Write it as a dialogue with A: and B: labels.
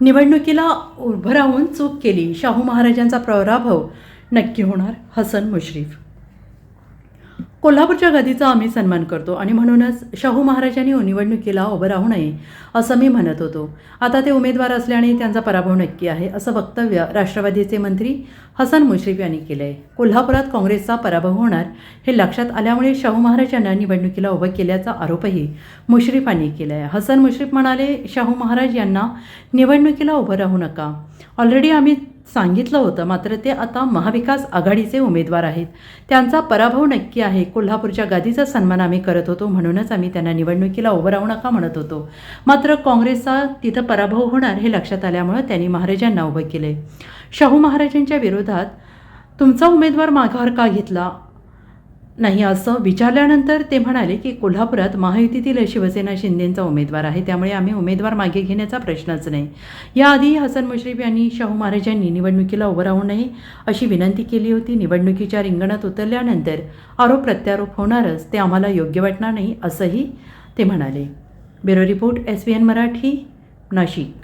A: निवडणुकीला उभं राहून चूक केली. शाहू महाराजांचा पराभव नक्की होणार हसन मुश्रीफ. कोल्हापूरच्या गादीचा आम्ही सन्मान करतो आणि म्हणूनच शाहू महाराजांनी हो निवडणुकीला उभं राहू नये असं मी म्हणत होतो. आता ते उमेदवार असल्याने त्यांचा पराभव नक्की आहे असं वक्तव्य राष्ट्रवादीचे मंत्री हसन मुश्रीफ यांनी केलं आहे कोल्हापुरात काँग्रेसचा पराभव होणार हे लक्षात आल्यामुळे शाहू महाराजांना निवडणुकीला उभं केल्याचा आरोपही मुश्रीफांनी केला आहे हसन मुश्रीफ म्हणाले शाहू महाराज यांना निवडणुकीला उभं राहू नका. ऑलरेडी आम्ही सांगितलं होतं. मात्र ते आता महाविकास आघाडीचे उमेदवार आहेत. त्यांचा पराभव नक्की आहे. कोल्हापूरच्या गादीचा सन्मान आम्ही करत होतो. म्हणूनच आम्ही त्यांना निवडणुकीला उभं राहू नका म्हणत होतो. मात्र काँग्रेसचा तिथं पराभव होणार हे लक्षात आल्यामुळं त्यांनी महाराजांना उभं केले शाहू महाराजांच्या विरोधात तुमचा उमेदवार माघार का घेतला? नाही असं विचारल्यानंतर ते म्हणाले की कोल्हापुरात महायुतीतील शिवसेना शिंदेंचा उमेदवार आहे त्यामुळे आम्ही उमेदवार मागे घेण्याचा प्रश्नच नाही. याआधी हसन मुश्रीफ यांनी शाहू महाराजांनी निवडणुकीला उभं राहू नये अशी विनंती केली होती. निवडणुकीच्या रिंगणात उतरल्यानंतर आरोप प्रत्यारोप होणारच ते आम्हाला योग्य वाटणार नाही असंही ते म्हणाले. Bureau report S B N Marathi Nashik.